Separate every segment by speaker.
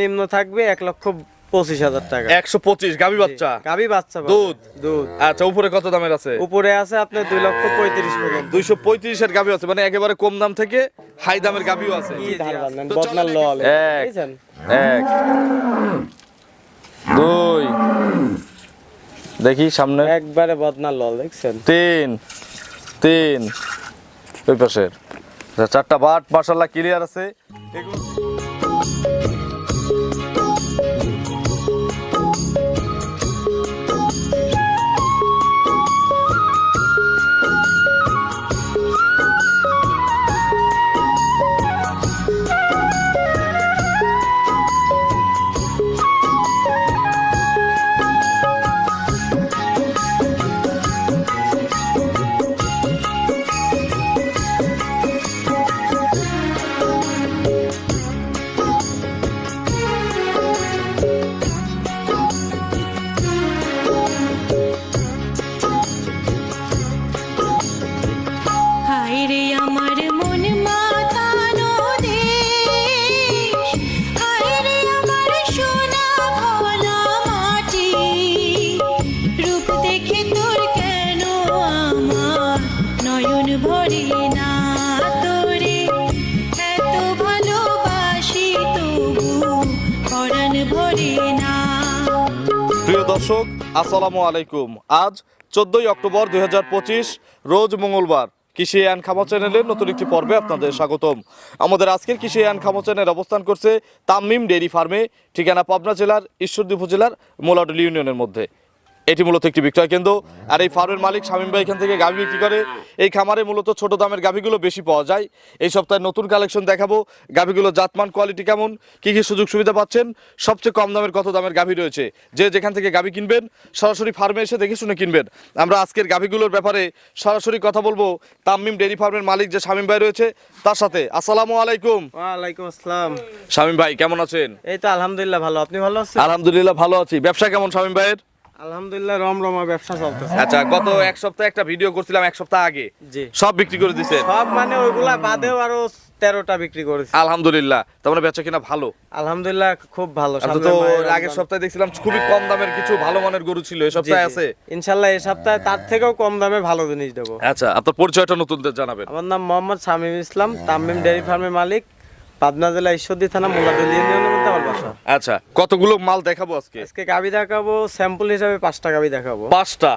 Speaker 1: নিম্ন থাকবে এক লক্ষ পঁচিশ হাজার টাকা।
Speaker 2: একশো পঁচিশ গাভী বাচ্চা?
Speaker 1: গাবি বাচ্চা
Speaker 2: দুধ?
Speaker 1: দুধ।
Speaker 2: আচ্ছা উপরে কত দামের আছে?
Speaker 1: উপরে আছে আপনার দুই লক্ষ পঁয়ত্রিশ পর্যন্ত।
Speaker 2: দুইশো পঁয়ত্রিশের গাভী আছে মানে একেবারে কম দাম থেকে হাই দামের গাভীও আছে। এক। এক দুই দেখি সামনে।
Speaker 1: একবারে বদনার লল দেখছেন?
Speaker 2: তিন তিন ওই পাশের। আচ্ছা, চারটা বাট মার্শাল্লাহ ক্লিয়ার আছে। এগুলো দর্শক, আসসালামু আলাইকুম। আজ চোদ্দই অক্টোবর দুই হাজার পঁচিশ, রোজ মঙ্গলবার। কৃষি অ্যান্ড খামা চ্যানেলের নতুন একটি পর্বে আপনাদের স্বাগতম। আমাদের আজকের কৃষি অ্যান্ড খামা চ্যানেল অবস্থান করছে তামিম ডেরি ফার্মে, ঠিকানা পাবনা জেলার, ঈশ্বরদী উপজেলার, মোলাডুল ইউনিয়নের মধ্যে। এটি মূলত একটি বিক্রয় কেন্দ্র। আর এই ফার্মের মালিক শামীম ভাই এখান থেকে গাভী বিক্রি করে। এই খামারে মূলত ছোট দামের গাভীগুলো বেশি পাওয়া যায়। এই সপ্তাহে নতুন কালেকশন দেখাবো। গাভীগুলো জাতমান কোয়ালিটি কেমন? কি কি সুযোগ সুবিধা পাচ্ছেন? সবচেয়ে কম দামের কত দামের গাভী রয়েছে? যে যেখান থেকে গাভী কিনবেন সরাসরি ফার্মে এসে দেখে শুনে কিনবেন। আমরা আজকের গাভীগুলোর ব্যাপারে সরাসরি কথা বলব তামিম ডেইরি ফার্মের মালিক যে শামীম ভাই রয়েছে তার সাথে। আসসালামু আলাইকুম।
Speaker 1: ওয়ালাইকুম আসসালাম।
Speaker 2: শামীম ভাই কেমন আছেন?
Speaker 1: এই তো আলহামদুলিল্লাহ ভালো। আপনি ভালো আছেন?
Speaker 2: আলহামদুলিল্লাহ ভালো আছি। ব্যবসা কেমন শামীম ভাইয়ের?
Speaker 1: আলহামদুলিল্লাহ রমরমা ব্যবসা চলতেছে।
Speaker 2: আচ্ছা গত এক সপ্তাহে একটা ভিডিও করছিলাম এক সপ্তাহ আগে। সব বিক্রি করে দিছেন
Speaker 1: সব মানে ওইগুলা বাদেও আরও তেরোটা বিক্রি করেছি।
Speaker 2: আলহামদুলিল্লাহ তারপরে বেচা কিনা ভালো।
Speaker 1: আলহামদুলিল্লাহ খুব ভালো।
Speaker 2: আচ্ছা তো আগের সপ্তাহে দেখছিলাম খুবই কম দামের কিছু ভালো মানের গরু ছিল এই সপ্তাহে আছে?
Speaker 1: ইনশাল্লাহ এই সপ্তাহে তার থেকেও কম দামে ভালো জিনিস দেবো।
Speaker 2: আচ্ছা আপনার পরিচয়টা নতুনদের জানাবেন।
Speaker 1: আমার নাম মোহাম্মদ শামীম ইসলাম তামিম ডেয়ারি ফার্মের মালিক পাবনা জেলা ঈশ্বরদী থানা মোলাদুল ইউনিয়নের মধ্যে
Speaker 2: আচ্ছা। কতগুলো মাল দেখাবো আজকে?
Speaker 1: আজকে গাবি দেখাবো স্যাম্পল হিসাবে পাঁচটা গাবি দেখাবো।
Speaker 2: পাঁচটা।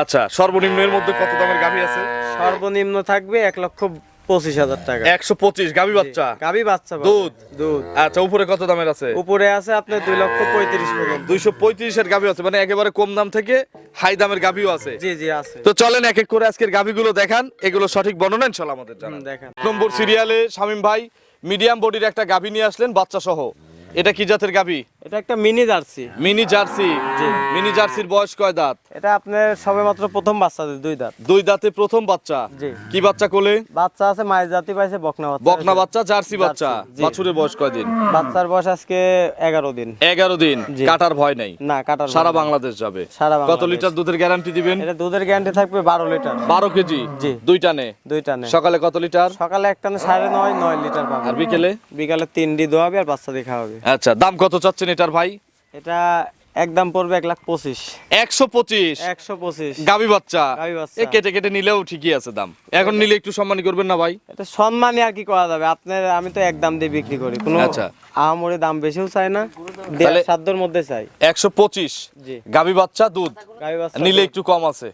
Speaker 2: আচ্ছা সর্বনিম্নের মধ্যে কত দামের গাভী আছে?
Speaker 1: সর্বনিম্ন থাকবে এক লক্ষ পঁচিশ হাজার টাকা।
Speaker 2: একশো পঁচিশ গাভী বাচ্চা?
Speaker 1: গাবি বাচ্চা
Speaker 2: দুধ?
Speaker 1: দুধ।
Speaker 2: আচ্ছা উপরে কত দামের আছে?
Speaker 1: উপরে আছে আপনার দুই লক্ষ পঁয়ত্রিশ
Speaker 2: দুইশো পঁয়ত্রিশের গাভী আছে মানে একেবারে কম দাম থেকে হাই দামের গাভীও আছে।
Speaker 1: জি জি আছে।
Speaker 2: তো চলেন এক এক করে আজকের গাভীগুলো দেখান এগুলো সঠিক বর্ণনা ইনশাল্লাহ আমাদের জানান।
Speaker 1: দেখেন।
Speaker 2: নম্বর সিরিয়ালে শামীম ভাই মিডিয়াম বডির একটা গাভী নিয়ে আসলেন বাচ্চা সহ এটা কি জাতের গাভী
Speaker 1: এটা একটা mini jersey.
Speaker 2: Mini jersey. Mini জার্সির বয়স কয় দাঁত?
Speaker 1: এটা আপনার প্রথম বাচ্চা দুই দাঁত।
Speaker 2: দুই দাঁতে প্রথম বাচ্চা?
Speaker 1: জি।
Speaker 2: কি বাচ্চা কোলে?
Speaker 1: বাচ্চা আছে মায়ের জাতি পাইছে বকনা বাচ্চা।
Speaker 2: বকনা বাচ্চা জার্সি বাচ্চা। বাছুরের বয়স কয়দিন
Speaker 1: বাচ্চার বয়স আজকে এগারো দিন।
Speaker 2: এগারো দিন। কাটার ভয় নেই?
Speaker 1: না কাটার
Speaker 2: সারা বাংলাদেশ যাবে।
Speaker 1: সারা
Speaker 2: কত লিটার দুধের গ্যারান্টি দিবেন?
Speaker 1: এটা দুধের গ্যারান্টি থাকবে বারো লিটার।
Speaker 2: বারো কেজি?
Speaker 1: জি।
Speaker 2: দুই টানে
Speaker 1: দুই টানে
Speaker 2: সকালে কত লিটার?
Speaker 1: সকালে এক টানে সাড়ে নয় নয় লিটার পাবে।
Speaker 2: আর বিকেলে?
Speaker 1: বিকালে তিনটি দোয়াবে আর বাচ্চা দিয়ে খাওয়াবে।
Speaker 2: আচ্ছা দাম কত চাচ্ছেন এটার ভাই?
Speaker 1: এটা একদম পড়বে এক লাখ পঁচিশ।
Speaker 2: একশো পঁচিশ?
Speaker 1: একশো পঁচিশ।
Speaker 2: গাবি বাচ্চা? এ কেটে কেটে নিলেও ঠিকই আছে দাম। এখন নিলে একটু সম্মানী করবেন না ভাই?
Speaker 1: এটা সম্মানই আর কি করা যাবে? আপনার আমি তো এক দাম দিয়ে বিক্রি করি। কোনো
Speaker 2: আচ্ছা।
Speaker 1: আহামরি দাম বেশিও চাই না সাধ্যর মধ্যে চাই।
Speaker 2: একশো পঁচিশ? গাবি বাচ্চা দুধ? নিলে একটু কম আছে।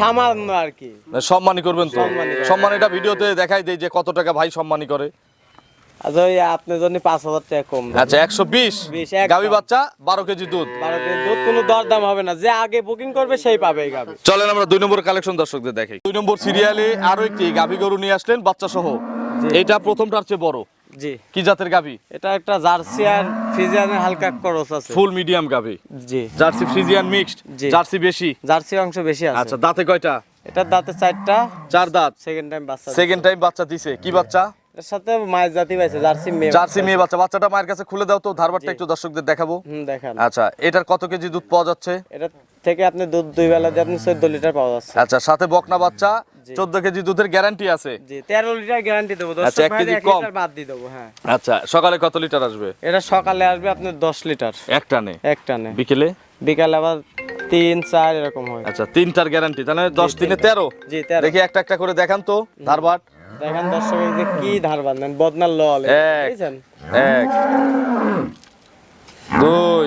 Speaker 1: সামান্য আর কি।
Speaker 2: সম্মানী করবেন তো।
Speaker 1: সম্মানী।
Speaker 2: সম্মান এটা ভিডিওতে দেখাই দেয় যে কত টাকা ভাই সম্মানী করে।
Speaker 1: আচ্ছা ওই আপনার জন্য পাঁচ হাজার টাকা কম
Speaker 2: আচ্ছা একশো বিশ?
Speaker 1: বিশ,
Speaker 2: বাচ্চা বারো কেজি দুধ।
Speaker 1: বারো কেজি দুধ কোনো দরদাম হবে না। যে আগে বুকিং করবে সেই পাবে এই গাভী
Speaker 2: চলেন আমরা দুই নম্বর কালেকশন দর্শকদের দেখাই। দুই নম্বর সিরিয়ালে আরও একটি গাভি গরু নিয়ে আসলেন বাচ্চা সহ এটা প্রথমটার চেয়ে বড়।
Speaker 1: জি।
Speaker 2: কি জাতের গাভি
Speaker 1: এটা একটা জার্সি আর হালকা করস আছে।
Speaker 2: ফুল মিডিয়াম গাভি
Speaker 1: জি।
Speaker 2: জার্সি ফ্রিজিয়ান মিক্সড জার্সি বেশি।
Speaker 1: জার্সি অংশ বেশি আছে।
Speaker 2: আচ্ছা দাঁতে কয়টা?
Speaker 1: এটা দাঁতে চারটা।
Speaker 2: চার দাঁত।
Speaker 1: সেকেন্ড টাইম বাচ্চা
Speaker 2: সেকেন্ড টাইম বাচ্চা দিছে। কি বাচ্চা?
Speaker 1: এর সাথে মায়ের জাতি পাইছে জার্সি মেয়ে
Speaker 2: জার্সি মেয়ে বাচ্চা বাচ্চাটা মায়ের কাছে খুলে দাও তো ধারবারটা একটু দর্শকদের দেখাবো।
Speaker 1: হুম দেখান।
Speaker 2: আচ্ছা এটার কত কেজি দুধ পাওয়া যাচ্ছে?
Speaker 1: এটা থেকে আপনি দুধ দুই বেলা দিয়ে আপনি চোদ্দ লিটার পাওয়া যাচ্ছে।
Speaker 2: আচ্ছা সাথে বকনা বাচ্চা চোদ্দ কেজি দুধের গ্যারান্টি আছে।
Speaker 1: জি তেরো লিটার গ্যারান্টি দেবো। দশ
Speaker 2: আচ্ছা, কেজি কম।
Speaker 1: বাদ দিয়ে দেবো হ্যাঁ।
Speaker 2: আচ্ছা সকালে কত লিটার আসবে?
Speaker 1: এটা সকালে আসবে আপনার দশ লিটার।
Speaker 2: এক টানে?
Speaker 1: এক টানে।
Speaker 2: বিকেলে?
Speaker 1: বিকালে আবার তিন চার এরকম হয়।
Speaker 2: আচ্ছা তিনটার গ্যারান্টি তাহলে দশ দিনে তেরো?
Speaker 1: জি তেরো।
Speaker 2: দেখি একটা একটা করে দেখান তো ধারবাট
Speaker 1: দেখেন দর্শকের যে কি ধার বাঁধলেন বদনার লল
Speaker 2: এক দুই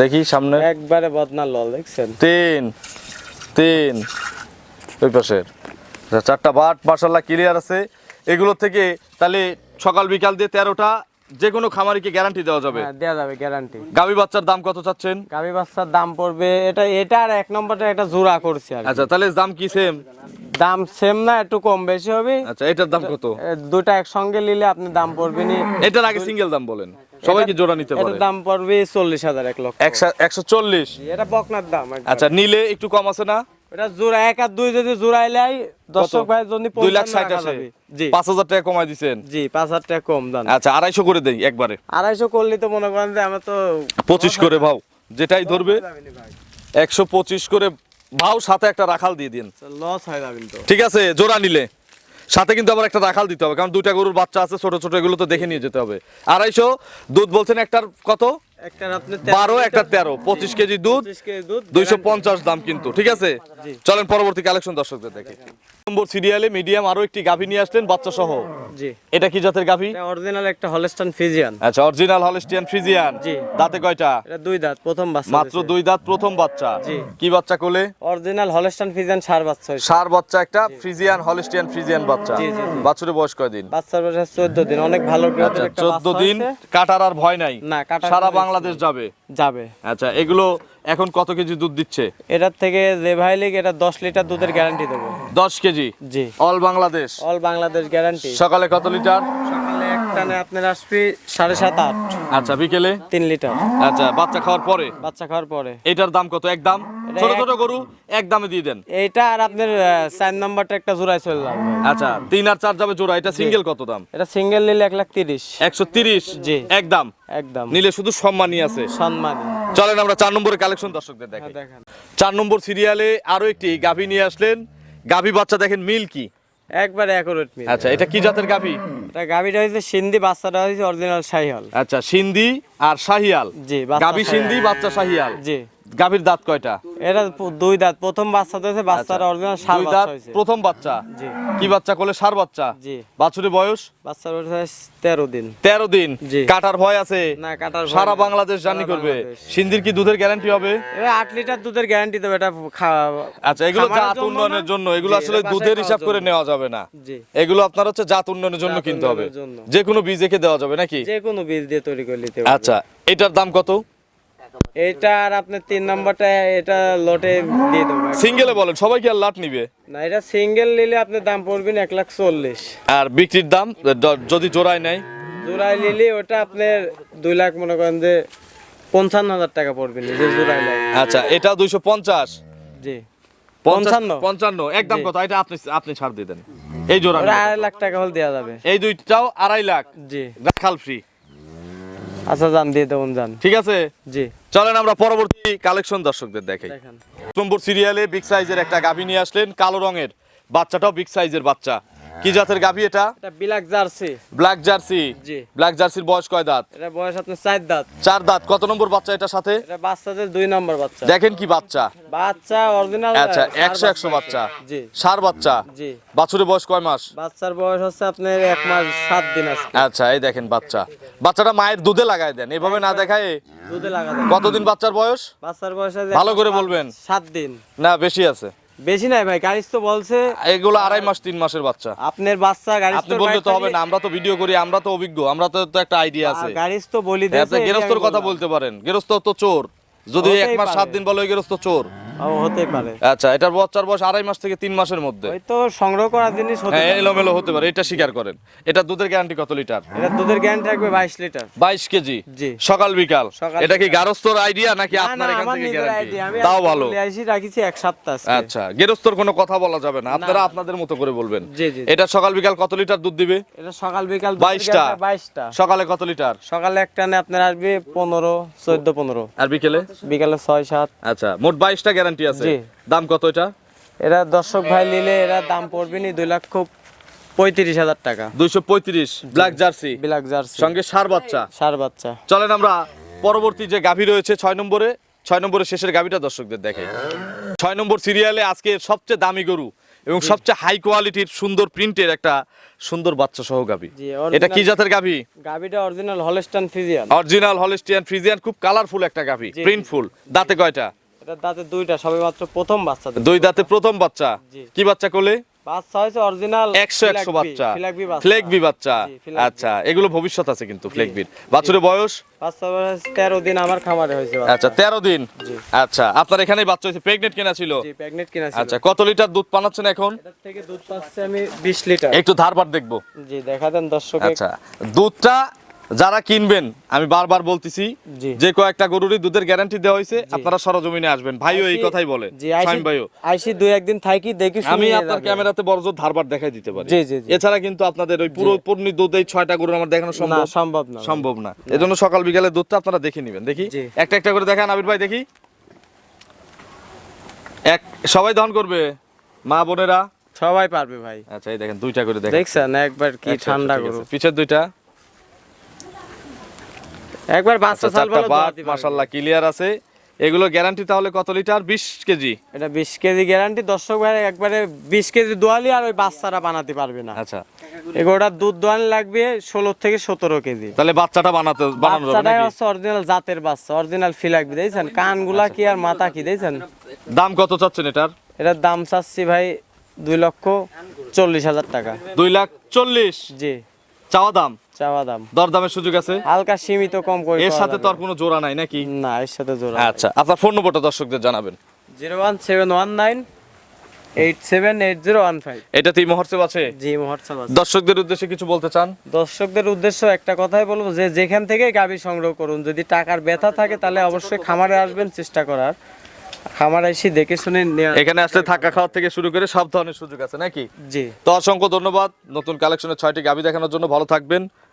Speaker 2: দেখি সামনে।
Speaker 1: একবারে বদনার লল দেখছেন?
Speaker 2: তিন তিন ওই পাশের। আচ্ছা, চারটা বাট মার্শাল্লাহ ক্লিয়ার আছে। এগুলো থেকে তাহলে সকাল বিকাল দিয়ে তেরোটা যে কোনো খামারিকে গ্যারান্টি দেওয়া যাবে।
Speaker 1: হ্যাঁ দেওয়া যাবে গ্যারান্টি
Speaker 2: গাভী বাচ্চার দাম কত চাচ্ছেন?
Speaker 1: গাভী বাচ্চার দাম পড়বে এটা এটা আর এক নম্বরটা একটা জোড়া করছে আর
Speaker 2: আচ্ছা তাহলে দাম কি সেম
Speaker 1: দাম সেম না একটু কম বেশি হবে।
Speaker 2: আচ্ছা এটার দাম কত?
Speaker 1: দুটা একসঙ্গে নিলে আপনি দাম পড়বে নি।
Speaker 2: এটার আগে সিঙ্গেল দাম বলেন। সবাই কি জোড়া নিতে পারে
Speaker 1: এটার দাম পড়বে চল্লিশ হাজার এক লক্ষ।
Speaker 2: একশো চল্লিশ?
Speaker 1: এটা বকনার দাম
Speaker 2: আচ্ছা নিলে একটু কম আছে না?
Speaker 1: এটা জোড়া এক আর দুই যদি জোড়াই লাই দর্শক ভাই যদি
Speaker 2: দুই লাখ ষাট আছে
Speaker 1: জি।
Speaker 2: পাঁচ হাজার টাকা কমাই দিচ্ছেন
Speaker 1: জি পাঁচ হাজার টাকা কম দাম।
Speaker 2: আচ্ছা আড়াইশো করে দেই একবারে।
Speaker 1: আড়াইশো করলে তো মনে করেন যে আমার তো
Speaker 2: পঁচিশ করে ভাও যেটাই ধরবে একশো পঁচিশ করে ভাও সাথে একটা রাখাল দিয়ে দিন।
Speaker 1: লস হয় যাবেন তো
Speaker 2: ঠিক আছে জোড়া নিলে। সাথে কিন্তু আবার একটা রাখাল দিতে হবে কারণ দুইটা গরুর বাচ্চা আছে ছোট ছোট এগুলো তো দেখে নিয়ে যেতে হবে। আড়াইশো দুধ বলছেন একটার কত? বারো একটা তেরো পঁচিশ কেজি দুধ
Speaker 1: পঁচিশ কেজি দুধ
Speaker 2: দুইশো পঞ্চাশ দাম কিন্তু ঠিক আছে? চলেন পরবর্তী কালেকশন দর্শকদের দেখে। নম্বর সিরিয়ালে মিডিয়াম আরও একটি গাভী নিয়ে আসলেন বাচ্চা সহ
Speaker 1: জি।
Speaker 2: এটা কি জাতের গাভী?
Speaker 1: এটা অরিজিনাল একটা হলস্টান ফিজিয়ান
Speaker 2: আচ্ছা অরিজিনাল হলস্টিয়ান ফ্রিজিয়ান
Speaker 1: জি।
Speaker 2: দাঁতে কয়টা?
Speaker 1: এটা দুই দাঁত প্রথম বাচ্চা
Speaker 2: মাত্র দুই দাঁত প্রথম বাচ্চা।
Speaker 1: জি।
Speaker 2: কি বাচ্চা কোলে?
Speaker 1: অরিজিনাল হলস্টান ফিজিয়ান সার বাচ্চা
Speaker 2: সার বাচ্চা একটা ফ্রিজিয়ান হলস্টিয়ান ফ্রিজিয়ান বাচ্চা।
Speaker 1: জি, জি।
Speaker 2: বাছুরের বয়স কয়দিন
Speaker 1: বাচ্চার বয়স চোদ্দ দিন। অনেক ভালো
Speaker 2: আচ্ছা
Speaker 1: একটা
Speaker 2: চোদ্দ
Speaker 1: বাচ্চা
Speaker 2: দিন কাটার আর ভয় নাই।
Speaker 1: না কাটা
Speaker 2: সারা বাংলাদেশ যাবে।
Speaker 1: যাবে।
Speaker 2: আচ্ছা এগুলো এখন কত কেজি দুধ দিচ্ছে?
Speaker 1: এটার থেকে যে ভাই লিগ এটা দশ লিটার দুধের গ্যারান্টি দেবো।
Speaker 2: দশ কেজি?
Speaker 1: জি।
Speaker 2: All Bangladesh
Speaker 1: all Bangladesh guarantee
Speaker 2: সকালে কত লিটার?
Speaker 1: টানে আপনার আসবে সাড়ে সাত আট।
Speaker 2: আচ্ছা বিকেলে?
Speaker 1: তিন লিটার।
Speaker 2: আচ্ছা বাচ্চা খাওয়ার পরে?
Speaker 1: বাচ্চা খাওয়ার পরে।
Speaker 2: এটার দাম কত? এক দাম? ছোট ছোট গরু এক দামে দিয়ে দেন।
Speaker 1: এইটা আর আপনার চার নাম্বারটা একটা জোড়ায় চলে যাবে।
Speaker 2: আচ্ছা তিন আর চার যাবে জোড়া। এটা সিঙ্গেল কত দাম?
Speaker 1: এটা সিঙ্গেল নিলে এক লাখ তিরিশ।
Speaker 2: একশো তিরিশ?
Speaker 1: জি।
Speaker 2: এক দাম?
Speaker 1: একদম
Speaker 2: নিলে শুধু সম্মানই আছে।
Speaker 1: সম্মানী
Speaker 2: চলেন আমরা চার নম্বরের কালেকশন দর্শকদের দেখেন
Speaker 1: হ্যাঁ, দেখেন।
Speaker 2: চার নম্বর সিরিয়ালে আরও একটি গাভী নিয়ে আসলেন। গাভী বাচ্চা দেখেন মিল্কি।
Speaker 1: একবারে অ্যাকুরেট মিল
Speaker 2: আচ্ছা এটা কি জাতের গাভী?
Speaker 1: এটা গাভীটা হইছে সিন্ধি বাচ্চাটা হইছে অরিজিনাল শাহিয়াল।
Speaker 2: আচ্ছা সিন্ধি আর শাহিয়াল।
Speaker 1: জি,
Speaker 2: গাভী সিন্ধি বাচ্চা শাহিয়াল।
Speaker 1: জি।
Speaker 2: গাভীর দাঁত কয়টা?
Speaker 1: এটা দুই দাঁত। প্রথম বাচ্চা হয়েছে বাচ্চাটা অরিজিনাল সার
Speaker 2: দুই দাঁত প্রথম বাচ্চা?
Speaker 1: জি।
Speaker 2: কি বাচ্চা কোলে সার বাচ্চা?
Speaker 1: জি।
Speaker 2: বাছুরের বয়স?
Speaker 1: বাচ্চার বয়স তেরো দিন।
Speaker 2: তেরো দিন?
Speaker 1: জি।
Speaker 2: কাটার ভয় আছে?
Speaker 1: না কাটার ভয়
Speaker 2: সারা বাংলাদেশ জার্নি করবে। সিন্ধির কি দুধের গ্যারান্টি হবে?
Speaker 1: এবার আট লিটার দুধের গ্যারান্টি দেবে এটা
Speaker 2: আচ্ছা এগুলো জাত উন্নয়নের জন্য। এগুলো আসলে দুধের হিসাব করে নেওয়া যাবে না।
Speaker 1: জি।
Speaker 2: এগুলো আপনার হচ্ছে জাত উন্নয়নের জন্য কিনতে হবে। যে কোনো বীজ রেখে দেওয়া যাবে নাকি?
Speaker 1: যে কোনো বীজ দিয়ে তৈরি করে নিতে পারবে।
Speaker 2: আচ্ছা এটার দাম কত?
Speaker 1: এইটা আর আপনার তিন নাম্বারটা এটা লটে দিয়ে দেবো।
Speaker 2: সিঙ্গেলে বলেন সবাই কি আর লাট নিবে?
Speaker 1: না এটা সিঙ্গেল নিলে আপনার দাম পড়বেন এক লাখ চল্লিশ।
Speaker 2: আর বিক্রির দাম যদি জোড়ায় নেয়?
Speaker 1: জোড়ায় নিলে ওটা আপনার দুই লাখ মনে করেন যে পঞ্চান্ন হাজার টাকা পড়বে নি, যে জোড়ায়
Speaker 2: আচ্ছা এটা দুইশো পঞ্চাশ।
Speaker 1: জি।
Speaker 2: পঞ্চান্ন।
Speaker 1: পঞ্চান্ন?
Speaker 2: একদম। কত এটা আপনি আপনি ছাড় দিয়ে দেন। এই জোড়া
Speaker 1: আড়াই লাখ টাকা হলে দেওয়া যাবে।
Speaker 2: এই দুইটাও আড়াই লাখ।
Speaker 1: জি।
Speaker 2: রাখাল ফ্রি
Speaker 1: আচ্ছা যান দিয়ে দেবেন যান।
Speaker 2: ঠিক আছে?
Speaker 1: জি।
Speaker 2: চলেন আমরা পরবর্তী কালেকশন দর্শকদের দেখাই।
Speaker 1: দেখেন।
Speaker 2: নম্বর সিরিয়ালে বিগ সাইজের একটা গাভী নিয়ে আসলেন কালো রঙের। বাচ্চাটাও বিগ সাইজের বাচ্চা। কি জাতের গাভী এটা?
Speaker 1: এটা বিলাক জার্সি
Speaker 2: ব্ল্যাক জার্সি
Speaker 1: জি।
Speaker 2: ব্ল্যাক জার্সির বয়স কয় দাঁত?
Speaker 1: এটা বয়স আপনার চার দাঁত।
Speaker 2: চার দাঁত। কত নম্বর বাচ্চা এটার সাথে?
Speaker 1: এটা বাচ্চাদের দুই নম্বর বাচ্চা।
Speaker 2: দেখেন কি বাচ্চা।
Speaker 1: বাচ্চা অরিজিনাল
Speaker 2: আচ্ছা একশো একশো বাচ্চা।
Speaker 1: জি।
Speaker 2: সার বাচ্চা।
Speaker 1: জি।
Speaker 2: বাছুরের বয়স কয় মাস?
Speaker 1: বাচ্চার বয়স হচ্ছে আপনার এক মাস সাত দিন আছে।
Speaker 2: আচ্ছা এই দেখেন বাচ্চা। বাচ্চাটা মায়ের দুধে লাগায় দেন। এভাবে না দেখায়
Speaker 1: দুধে লাগা দেয়
Speaker 2: কতদিন বাচ্চার বয়স?
Speaker 1: বাচ্চার বয়স
Speaker 2: ভালো করে বলবেন।
Speaker 1: সাত দিন।
Speaker 2: না বেশি আছে।
Speaker 1: বেশি নাই ভাই গাড়ি তো বলছে
Speaker 2: এগুলো আড়াই মাস তিন মাসের বাচ্চা।
Speaker 1: আপনার বাচ্চা গাড়ি
Speaker 2: আপনি বললে তো হবে না আমরা তো ভিডিও করি আমরা তো অভিজ্ঞ আমরা তো তো একটা আইডিয়া আছে।
Speaker 1: গাড়িস তো বলি
Speaker 2: আপনি
Speaker 1: দিয়েছে
Speaker 2: গেরস্তর কথা বলতে পারেন গেরস্ত তো চোর। যদি এক মাস সাত দিন বলে গেরস্ত চোর।
Speaker 1: পারে।
Speaker 2: আচ্ছা এটার বাচ্চার বয়স আড়াই মাস থেকে তিন মাসের মধ্যে।
Speaker 1: সংগ্রহ করা জিনিস হতে
Speaker 2: হ্যাঁ এলোমেলো হতে পারে এটা স্বীকার করেন। এটা দুধের গ্যারান্টি কত লিটার?
Speaker 1: এটা দুধের গ্যারান্টি থাকবে বাইশ লিটার।
Speaker 2: বাইশ কেজি?
Speaker 1: জি।
Speaker 2: সকাল বিকাল? এটা কি। গারস্থর আইডিয়া নাকি আপনার এখান থেকে গ্যারান্টি তাও ভালো।
Speaker 1: রাখিছি এক সপ্তাহ
Speaker 2: আচ্ছা কোনো কথা বলা যাবে না আপনারা আপনাদের মতো করে বলবেন। এটা সকাল বিকাল কত লিটার দুধ দিবে?
Speaker 1: এটা সকাল বিকাল
Speaker 2: বাইশটা?
Speaker 1: বাইশটা।
Speaker 2: সকালে কত লিটার?
Speaker 1: সকালে এক টানে আপনার আসবে পনেরো চোদ্দ পনেরো।
Speaker 2: আর বিকেলে?
Speaker 1: বিকালে ছয় সাত।
Speaker 2: আচ্ছা মোট বাইশটা গ্যারান্টি আছে? দাম কত এটা?
Speaker 1: এরা দর্শক ভাই নিলে এরা দাম পড়বে নি দুই লক্ষ পঁয়ত্রিশ হাজার টাকা।
Speaker 2: দুইশো পঁয়ত্রিশ ব্ল্যাক জার্সি
Speaker 1: বিলাক জার্সি
Speaker 2: সঙ্গে সার বাচ্চা।
Speaker 1: সার বাচ্চা।
Speaker 2: চলেন আমরা পরবর্তী যে গাভী রয়েছে ছয় নম্বরে ছয় নম্বরের শেষের গাভীটা দর্শকদের দেখে। ছয় নম্বর সিরিয়ালে আজকে সবচেয়ে দামি গরু এবং সবচেয়ে হাই কোয়ালিটির সুন্দর প্রিন্টের একটা সুন্দর বাচ্চা সহ গাভী। এটা কি জাতের গাভী?
Speaker 1: গাবিটা original Holstein Friesian
Speaker 2: original Holstein Friesian খুব কালারফুল একটা গাভী
Speaker 1: জি।
Speaker 2: প্রিন্টফুল দাঁতে কয়টা?
Speaker 1: এটা দাঁতে দুইটা সবে মাত্র প্রথম বাচ্চা
Speaker 2: দুই দাঁতে প্রথম বাচ্চা? কি বাচ্চা কোলে
Speaker 1: বাচ্চা হয়েছে অরিজিনাল
Speaker 2: বাচ্চা।
Speaker 1: বাচ্চা।
Speaker 2: আচ্ছা এগুলো ভবিষ্যৎ আছে কিন্তু ফ্লেকবির বাছুরের বয়স?
Speaker 1: বাচ্চা বয়স তেরো দিন আমার খামারে হয়েছে
Speaker 2: আচ্ছা তেরো দিন? আচ্ছা আপনার এখানে বাচ্চা হয়েছে প্রেগনেন্ট কেনা ছিল?
Speaker 1: জি প্রেগনেন্ট কিনা ছিল।
Speaker 2: আচ্ছা কত লিটার দুধ পানাচ্ছেন এখন?
Speaker 1: থেকে দুধ পাচ্ছে আমি বিশ লিটার।
Speaker 2: একটু ধারবার দেখব।
Speaker 1: জি দেখা দেন দর্শক।
Speaker 2: আচ্ছা দুধটা যারা কিনবেন আমি বারবার বলতেছি যে কয়েকটা গরুরই দুধের গ্যারান্টি দেওয়া হয়েছে আপনারা সরজমিনে আসবেন। ভাইও এই কথাই বলে শামিম ভাইও।
Speaker 1: আইসি দুই একদিন থাকি দেখি
Speaker 2: আমি আপনার ক্যামেরাতে বড় জোর ধারবার দেখাই দিতে পারি। এছাড়া কিন্তু আপনাদের ওই পুরো পূর্ণি দুধ এই ছয়টা গরু আমার দেখানো সম্ভব?
Speaker 1: সম্ভব না।
Speaker 2: সম্ভব না। এজন্য সকাল বিকালে দুধটা আপনারা দেখে নেবেন। দেখি। একটা একটা করে দেখান আবির ভাই দেখি। এক সবাই দহন করবে? মা বোনেরা?
Speaker 1: সবাই পারবে ভাই।
Speaker 2: আচ্ছা এই দেখেন দুইটা করে দেখেন।
Speaker 1: দেখছেন একবার কি ঠান্ডা গরু।
Speaker 2: পিছের দুইটা।
Speaker 1: একবার বাচ্চা
Speaker 2: আচ্ছা
Speaker 1: চাল
Speaker 2: চারটা
Speaker 1: ভালো।
Speaker 2: মাশাআল্লাহ ক্লিয়ার আছে। এগুলো গ্যারান্টি তাহলে কত লিটার? 20 কেজি?
Speaker 1: এটা বিশ কেজি গ্যারান্টি দর্শক ভাই একবারে বিশ কেজি দোয়ালি আর ওই বাচ্চারা বানাতে পারবে না।
Speaker 2: আচ্ছা।
Speaker 1: এগুলোটার দুধ দোয়ানি লাগবে ষোলো থেকে সতেরো কেজি।
Speaker 2: তাহলে বাচ্চাটা বানাতে বানানো যাবে
Speaker 1: বাচ্চাটাই
Speaker 2: নাকি
Speaker 1: হচ্ছে অরিজিনাল জাতের বাচ্চা। অরিজিনাল ফিলাকবি দেখছেন? কানগুলা কি আর মাথা কি দেখছেন?
Speaker 2: দাম কত চাচ্ছেন এটার?
Speaker 1: এটার দাম চাচ্ছি ভাই দুই লক্ষ চল্লিশ হাজার টাকা।
Speaker 2: দুই লাখ চল্লিশ?
Speaker 1: জি।
Speaker 2: চাওয়া দাম?
Speaker 1: চাওয়া দাম।
Speaker 2: দরদামের সুযোগ আছে?
Speaker 1: হালকা সীমিত কম করে
Speaker 2: এর সাথে তো আর কোনো জোড়া নাই নাকি?
Speaker 1: না এর সাথে জোড়া
Speaker 2: আচ্ছা আপনার ফোন নম্বরটা দর্শকদের জানাবেন।
Speaker 1: Zero one seven one nine
Speaker 2: এটাতেই আছে?
Speaker 1: জি মহোৎসব আছে।
Speaker 2: দর্শকদের উদ্দেশ্যে কিছু বলতে চান?
Speaker 1: দর্শকদের উদ্দেশ্য একটা কথাই বলব যে যেখান থেকে গাভী সংগ্রহ করুন যদি টাকার ব্যথা থাকে তাহলে অবশ্যই খামারে আসবেন চেষ্টা করার। খামারে এসে দেখে শুনে
Speaker 2: এখানে আসলে থাকা খাওয়া থেকে শুরু করে সব ধরনের সুযোগ আছে নাকি?
Speaker 1: জি।
Speaker 2: তো অসংখ্য ধন্যবাদ। নতুন কালেকশনের ছয়টি গাবি দেখানোর জন্য ভালো থাকবেন।